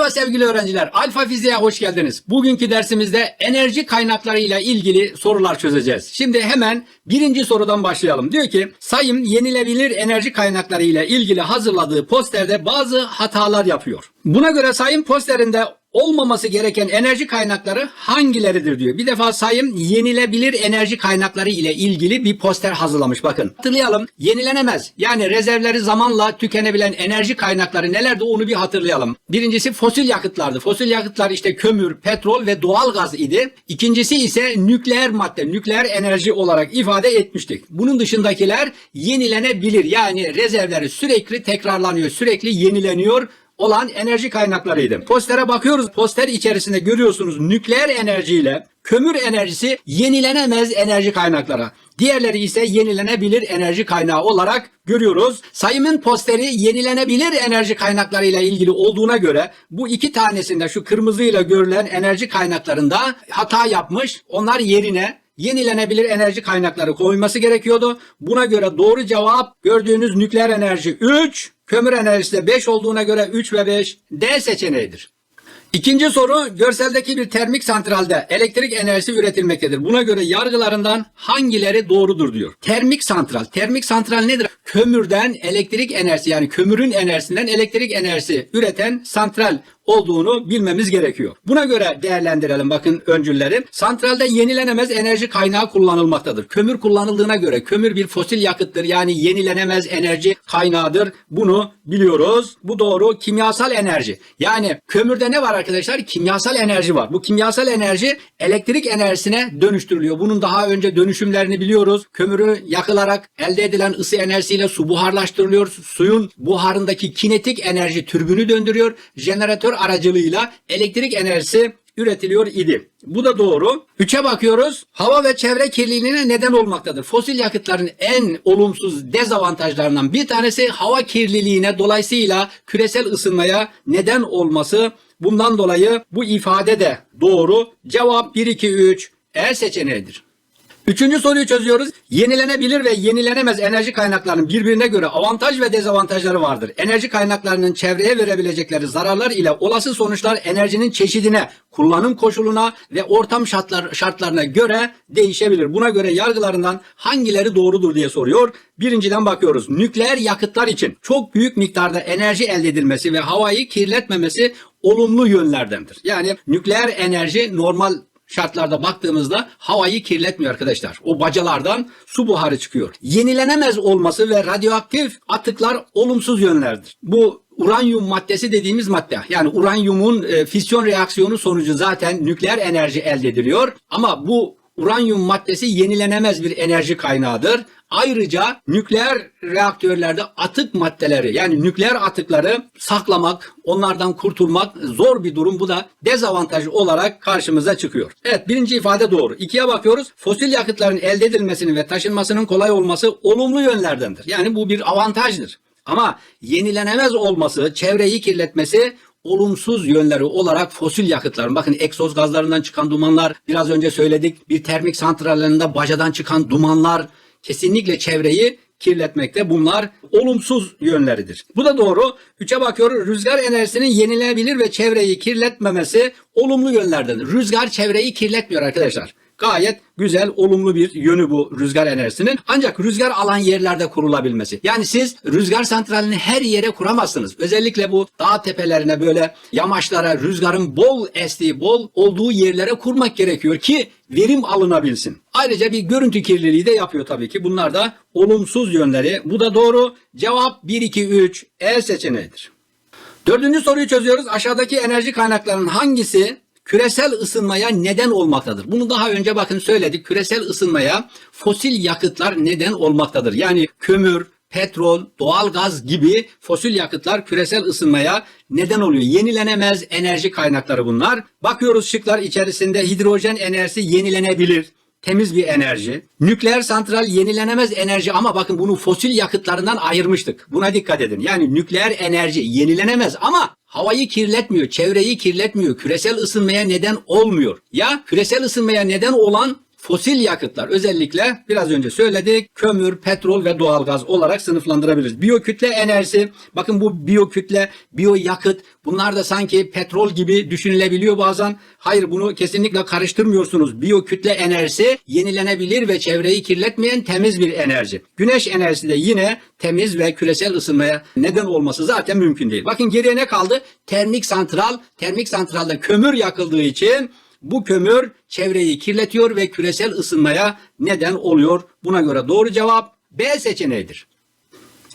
Merhaba sevgili öğrenciler. Alfa Fiziğe hoş geldiniz. Bugünkü dersimizde enerji kaynaklarıyla ilgili sorular çözeceğiz. Şimdi hemen birinci sorudan başlayalım. Diyor ki sayım yenilebilir enerji kaynakları ile ilgili hazırladığı posterde bazı hatalar yapıyor. Buna göre sayım posterinde olmaması gereken enerji kaynakları hangileridir diyor. Bir defa sayım yenilebilir enerji kaynakları ile ilgili bir poster hazırlamış bakın. Hatırlayalım. Yenilenemez yani rezervleri zamanla tükenebilen enerji kaynakları nelerdi onu bir hatırlayalım. Birincisi fosil yakıtlardı. Fosil yakıtlar işte kömür, petrol ve doğal gaz idi. İkincisi ise nükleer madde, nükleer enerji olarak ifade etmiştik. Bunun dışındakiler yenilenebilir yani rezervleri sürekli tekrarlanıyor, sürekli yenileniyor olan enerji kaynaklarıydı. Postere bakıyoruz. Poster içerisinde görüyorsunuz nükleer enerjiyle kömür enerjisi yenilenemez enerji kaynakları. Diğerleri ise yenilenebilir enerji kaynağı olarak görüyoruz. Sayımın posteri yenilenebilir enerji kaynaklarıyla ilgili olduğuna göre bu iki tanesinde şu kırmızıyla görülen enerji kaynaklarında hata yapmış. Onlar yerine yenilenebilir enerji kaynakları koyması gerekiyordu. Buna göre doğru cevap gördüğünüz nükleer enerji 3, kömür enerjisi de 5 olduğuna göre 3 ve 5 D seçeneğidir. İkinci soru görseldeki bir termik santralde elektrik enerjisi üretilmektedir. Buna göre yargılarından hangileri doğrudur diyor. Termik santral. Termik santral nedir? Kömürden elektrik enerjisi yani kömürün enerjisinden elektrik enerjisi üreten santral olduğunu bilmemiz gerekiyor. Buna göre değerlendirelim bakın öncülleri. Santralde yenilenemez enerji kaynağı kullanılmaktadır. Kömür kullanıldığına göre kömür bir fosil yakıttır yani yenilenemez enerji kaynağıdır. Bunu biliyoruz. Bu doğru. Kimyasal enerji. Yani kömürde ne var arkadaşlar? Kimyasal enerji var. Bu kimyasal enerji elektrik enerjisine dönüştürülüyor. Bunun daha önce dönüşümlerini biliyoruz. Kömürü yakılarak elde edilen ısı enerjisiyle su buharlaştırılıyor. Suyun buharındaki kinetik enerji türbünü döndürüyor. Jeneratör aracılığıyla elektrik enerjisi üretiliyor idi. Bu da doğru. Üçe bakıyoruz. Hava ve çevre kirliliğine neden olmaktadır. Fosil yakıtların en olumsuz dezavantajlarından bir tanesi hava kirliliğine dolayısıyla küresel ısınmaya neden olması. Bundan dolayı bu ifade de doğru. Cevap 1 2 3 E seçeneğidir. Üçüncü soruyu çözüyoruz. Yenilenebilir ve yenilenemez enerji kaynaklarının birbirine göre avantaj ve dezavantajları vardır. Enerji kaynaklarının çevreye verebilecekleri zararlar ile olası sonuçlar enerjinin çeşidine, kullanım koşuluna ve ortam şartlar, şartlarına göre değişebilir. Buna göre yargılarından hangileri doğrudur diye soruyor. Birinciden bakıyoruz. Nükleer yakıtlar için çok büyük miktarda enerji elde edilmesi ve havayı kirletmemesi olumlu yönlerdendir. Yani nükleer enerji normal şartlarda baktığımızda havayı kirletmiyor arkadaşlar. O bacalardan su buharı çıkıyor. Yenilenemez olması ve radyoaktif atıklar olumsuz yönlerdir. Bu uranyum maddesi dediğimiz madde. Yani uranyumun e, fisyon reaksiyonu sonucu zaten nükleer enerji elde ediliyor. Ama bu uranyum maddesi yenilenemez bir enerji kaynağıdır. Ayrıca nükleer reaktörlerde atık maddeleri yani nükleer atıkları saklamak, onlardan kurtulmak zor bir durum. Bu da dezavantaj olarak karşımıza çıkıyor. Evet birinci ifade doğru. İkiye bakıyoruz. Fosil yakıtların elde edilmesinin ve taşınmasının kolay olması olumlu yönlerdendir. Yani bu bir avantajdır. Ama yenilenemez olması, çevreyi kirletmesi olumsuz yönleri olarak fosil yakıtların bakın egzoz gazlarından çıkan dumanlar biraz önce söyledik bir termik santrallerinde bacadan çıkan dumanlar kesinlikle çevreyi kirletmekte. Bunlar olumsuz yönleridir. Bu da doğru. Üçe bakıyoruz. Rüzgar enerjisinin yenilenebilir ve çevreyi kirletmemesi olumlu yönlerden. Rüzgar çevreyi kirletmiyor arkadaşlar. Gayet güzel, olumlu bir yönü bu rüzgar enerjisinin. Ancak rüzgar alan yerlerde kurulabilmesi. Yani siz rüzgar santralini her yere kuramazsınız. Özellikle bu dağ tepelerine böyle yamaçlara rüzgarın bol estiği, bol olduğu yerlere kurmak gerekiyor ki verim alınabilsin. Ayrıca bir görüntü kirliliği de yapıyor tabii ki. Bunlar da olumsuz yönleri. Bu da doğru. Cevap 1 2 3 E seçeneğidir. Dördüncü soruyu çözüyoruz. Aşağıdaki enerji kaynaklarının hangisi küresel ısınmaya neden olmaktadır. Bunu daha önce bakın söyledik. Küresel ısınmaya fosil yakıtlar neden olmaktadır. Yani kömür, petrol, doğal gaz gibi fosil yakıtlar küresel ısınmaya neden oluyor. Yenilenemez enerji kaynakları bunlar. Bakıyoruz şıklar içerisinde hidrojen enerjisi yenilenebilir temiz bir enerji. Nükleer santral yenilenemez enerji ama bakın bunu fosil yakıtlarından ayırmıştık. Buna dikkat edin. Yani nükleer enerji yenilenemez ama havayı kirletmiyor, çevreyi kirletmiyor, küresel ısınmaya neden olmuyor. Ya küresel ısınmaya neden olan fosil yakıtlar özellikle biraz önce söyledik kömür, petrol ve doğalgaz olarak sınıflandırabiliriz. Biyokütle enerjisi bakın bu biyokütle, biyoyakıt bunlar da sanki petrol gibi düşünülebiliyor bazen. Hayır bunu kesinlikle karıştırmıyorsunuz. Biyokütle enerjisi yenilenebilir ve çevreyi kirletmeyen temiz bir enerji. Güneş enerjisi de yine temiz ve küresel ısınmaya neden olması zaten mümkün değil. Bakın geriye ne kaldı? Termik santral. Termik santralda kömür yakıldığı için bu kömür çevreyi kirletiyor ve küresel ısınmaya neden oluyor. Buna göre doğru cevap B seçeneğidir.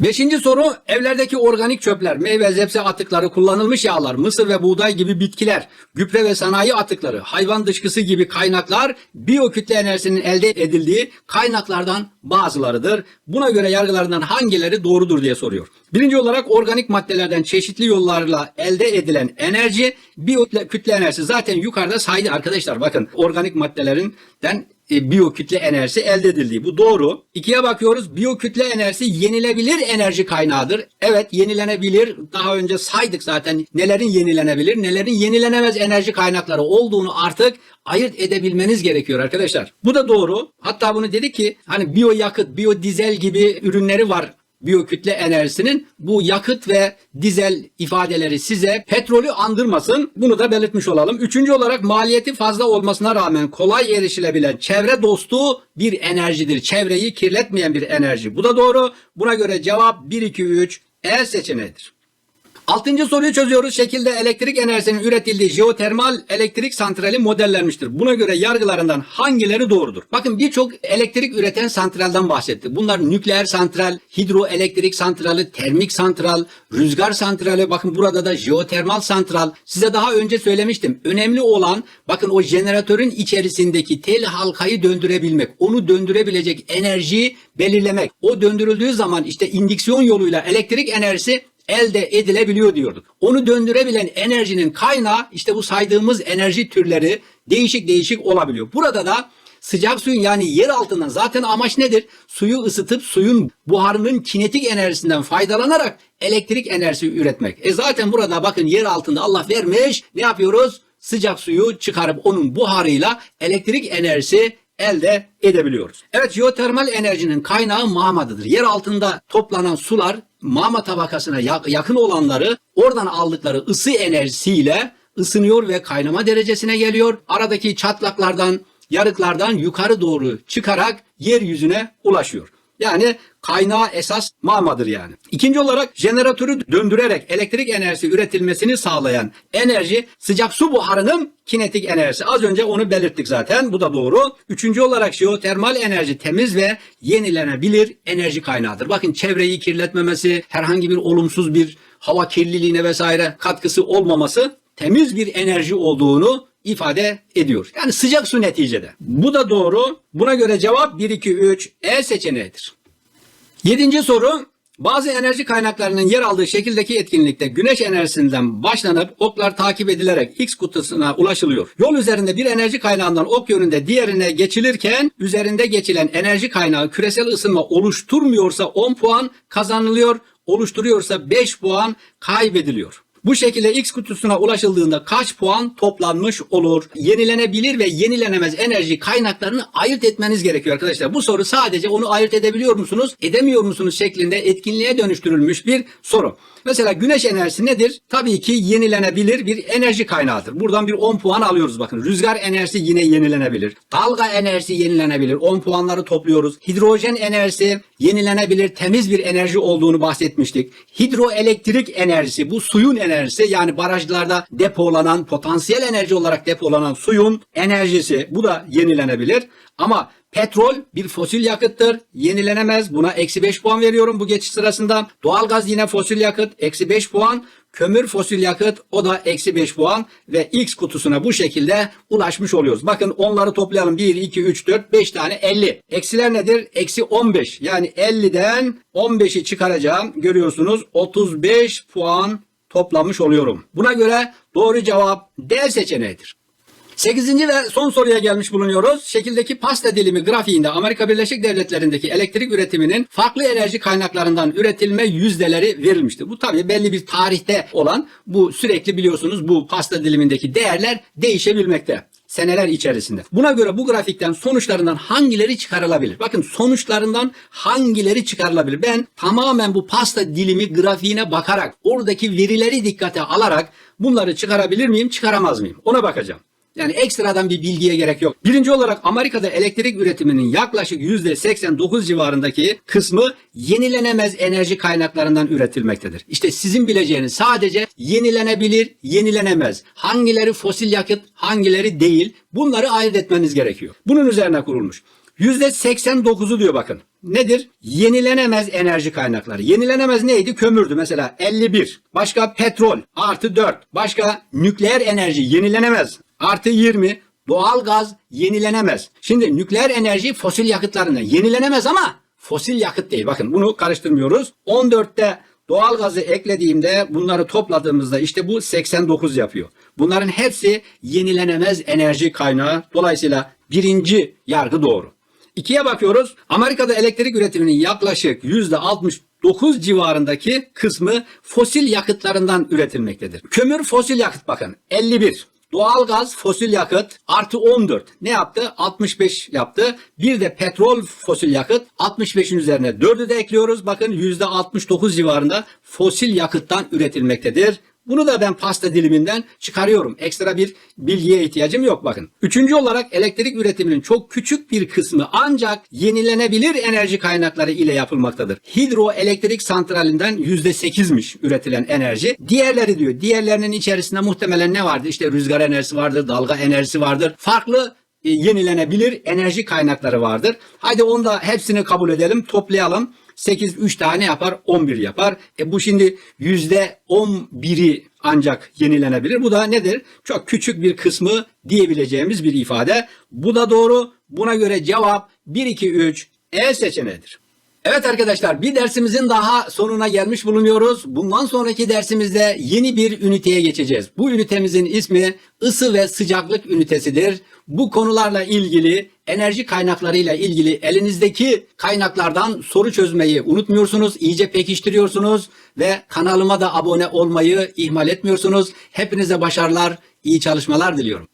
Beşinci soru evlerdeki organik çöpler, meyve zepse atıkları, kullanılmış yağlar, mısır ve buğday gibi bitkiler, gübre ve sanayi atıkları, hayvan dışkısı gibi kaynaklar biyokütle enerjisinin elde edildiği kaynaklardan bazılarıdır. Buna göre yargılarından hangileri doğrudur diye soruyor. Birinci olarak organik maddelerden çeşitli yollarla elde edilen enerji biyokütle enerjisi zaten yukarıda saydı arkadaşlar bakın organik maddelerinden biyokütle enerjisi elde edildiği. Bu doğru. İkiye bakıyoruz. Biyokütle enerjisi yenilebilir enerji kaynağıdır. Evet yenilenebilir. Daha önce saydık zaten nelerin yenilenebilir, nelerin yenilenemez enerji kaynakları olduğunu artık ayırt edebilmeniz gerekiyor arkadaşlar. Bu da doğru. Hatta bunu dedi ki hani biyoyakıt, biyodizel gibi ürünleri var biyokütle enerjisinin bu yakıt ve dizel ifadeleri size petrolü andırmasın. Bunu da belirtmiş olalım. Üçüncü olarak maliyeti fazla olmasına rağmen kolay erişilebilen çevre dostu bir enerjidir. Çevreyi kirletmeyen bir enerji. Bu da doğru. Buna göre cevap 1, 2, 3 E seçeneğidir. Altıncı soruyu çözüyoruz. Şekilde elektrik enerjisinin üretildiği jeotermal elektrik santrali modellenmiştir. Buna göre yargılarından hangileri doğrudur? Bakın birçok elektrik üreten santraldan bahsetti. Bunlar nükleer santral, hidroelektrik santrali, termik santral, rüzgar santrali. Bakın burada da jeotermal santral. Size daha önce söylemiştim. Önemli olan bakın o jeneratörün içerisindeki tel halkayı döndürebilmek. Onu döndürebilecek enerjiyi belirlemek. O döndürüldüğü zaman işte indüksiyon yoluyla elektrik enerjisi elde edilebiliyor diyorduk. Onu döndürebilen enerjinin kaynağı işte bu saydığımız enerji türleri değişik değişik olabiliyor. Burada da sıcak suyun yani yer altından zaten amaç nedir? Suyu ısıtıp suyun buharının kinetik enerjisinden faydalanarak elektrik enerjisi üretmek. E zaten burada bakın yer altında Allah vermiş. Ne yapıyoruz? Sıcak suyu çıkarıp onun buharıyla elektrik enerjisi elde edebiliyoruz. Evet jeotermal enerjinin kaynağı mağmadıdır. Yer altında toplanan sular mağma tabakasına yakın olanları oradan aldıkları ısı enerjisiyle ısınıyor ve kaynama derecesine geliyor. Aradaki çatlaklardan, yarıklardan yukarı doğru çıkarak yeryüzüne ulaşıyor. Yani kaynağı esas mağmadır yani. İkinci olarak jeneratörü döndürerek elektrik enerjisi üretilmesini sağlayan enerji sıcak su buharının kinetik enerjisi. Az önce onu belirttik zaten. Bu da doğru. Üçüncü olarak jeotermal enerji temiz ve yenilenebilir enerji kaynağıdır. Bakın çevreyi kirletmemesi, herhangi bir olumsuz bir hava kirliliğine vesaire katkısı olmaması temiz bir enerji olduğunu ifade ediyor. Yani sıcak su neticede. Bu da doğru. Buna göre cevap 1, 2, 3 E seçeneğidir. Yedinci soru. Bazı enerji kaynaklarının yer aldığı şekildeki etkinlikte güneş enerjisinden başlanıp oklar takip edilerek X kutusuna ulaşılıyor. Yol üzerinde bir enerji kaynağından ok yönünde diğerine geçilirken üzerinde geçilen enerji kaynağı küresel ısınma oluşturmuyorsa 10 puan kazanılıyor, oluşturuyorsa 5 puan kaybediliyor. Bu şekilde X kutusuna ulaşıldığında kaç puan toplanmış olur? Yenilenebilir ve yenilenemez enerji kaynaklarını ayırt etmeniz gerekiyor arkadaşlar. Bu soru sadece onu ayırt edebiliyor musunuz, edemiyor musunuz şeklinde etkinliğe dönüştürülmüş bir soru. Mesela güneş enerjisi nedir? Tabii ki yenilenebilir bir enerji kaynağıdır. Buradan bir 10 puan alıyoruz bakın. Rüzgar enerjisi yine yenilenebilir. Dalga enerjisi yenilenebilir. 10 puanları topluyoruz. Hidrojen enerjisi yenilenebilir, temiz bir enerji olduğunu bahsetmiştik. Hidroelektrik enerjisi bu suyun enerjisi yani barajlarda depolanan potansiyel enerji olarak depolanan suyun enerjisi bu da yenilenebilir. Ama Petrol bir fosil yakıttır. Yenilenemez. Buna eksi 5 puan veriyorum bu geçiş sırasında. Doğalgaz yine fosil yakıt. Eksi 5 puan. Kömür fosil yakıt o da eksi 5 puan ve X kutusuna bu şekilde ulaşmış oluyoruz. Bakın onları toplayalım. 1, 2, 3, 4, 5 tane 50. Eksiler nedir? Eksi 15. Yani 50'den 15'i çıkaracağım. Görüyorsunuz 35 puan toplamış oluyorum. Buna göre doğru cevap D seçeneğidir. Sekizinci ve son soruya gelmiş bulunuyoruz. Şekildeki pasta dilimi grafiğinde Amerika Birleşik Devletleri'ndeki elektrik üretiminin farklı enerji kaynaklarından üretilme yüzdeleri verilmiştir. Bu tabii belli bir tarihte olan bu sürekli biliyorsunuz bu pasta dilimindeki değerler değişebilmekte. seneler içerisinde. Buna göre bu grafikten sonuçlarından hangileri çıkarılabilir? Bakın sonuçlarından hangileri çıkarılabilir? Ben tamamen bu pasta dilimi grafiğine bakarak oradaki verileri dikkate alarak bunları çıkarabilir miyim, çıkaramaz mıyım? Ona bakacağım. Yani ekstradan bir bilgiye gerek yok. Birinci olarak Amerika'da elektrik üretiminin yaklaşık %89 civarındaki kısmı yenilenemez enerji kaynaklarından üretilmektedir. İşte sizin bileceğiniz sadece yenilenebilir, yenilenemez. Hangileri fosil yakıt, hangileri değil bunları ayırt etmeniz gerekiyor. Bunun üzerine kurulmuş. %89'u diyor bakın. Nedir? Yenilenemez enerji kaynakları. Yenilenemez neydi? Kömürdü mesela 51. Başka petrol artı 4. Başka nükleer enerji yenilenemez artı 20. Doğal gaz yenilenemez. Şimdi nükleer enerji fosil yakıtlarına yenilenemez ama fosil yakıt değil. Bakın bunu karıştırmıyoruz. 14'te doğal gazı eklediğimde bunları topladığımızda işte bu 89 yapıyor. Bunların hepsi yenilenemez enerji kaynağı. Dolayısıyla birinci yargı doğru. İkiye bakıyoruz. Amerika'da elektrik üretiminin yaklaşık %69 civarındaki kısmı fosil yakıtlarından üretilmektedir. Kömür fosil yakıt bakın 51. Doğalgaz fosil yakıt artı 14. Ne yaptı? 65 yaptı. Bir de petrol fosil yakıt 65'in üzerine 4'ü de ekliyoruz. Bakın %69 civarında fosil yakıttan üretilmektedir. Bunu da ben pasta diliminden çıkarıyorum. Ekstra bir bilgiye ihtiyacım yok bakın. Üçüncü olarak elektrik üretiminin çok küçük bir kısmı ancak yenilenebilir enerji kaynakları ile yapılmaktadır. Hidroelektrik santralinden %8'miş üretilen enerji. Diğerleri diyor. Diğerlerinin içerisinde muhtemelen ne vardı? İşte rüzgar enerjisi vardır, dalga enerjisi vardır. Farklı e, yenilenebilir enerji kaynakları vardır. Haydi onu da hepsini kabul edelim, toplayalım. 8 3 tane yapar 11 yapar. E bu şimdi yüzde 11'i ancak yenilenebilir. Bu da nedir? Çok küçük bir kısmı diyebileceğimiz bir ifade. Bu da doğru. Buna göre cevap 1 2 3 E seçeneğidir. Evet arkadaşlar bir dersimizin daha sonuna gelmiş bulunuyoruz. Bundan sonraki dersimizde yeni bir üniteye geçeceğiz. Bu ünitemizin ismi ısı ve sıcaklık ünitesidir. Bu konularla ilgili enerji kaynaklarıyla ilgili elinizdeki kaynaklardan soru çözmeyi unutmuyorsunuz. iyice pekiştiriyorsunuz ve kanalıma da abone olmayı ihmal etmiyorsunuz. Hepinize başarılar, iyi çalışmalar diliyorum.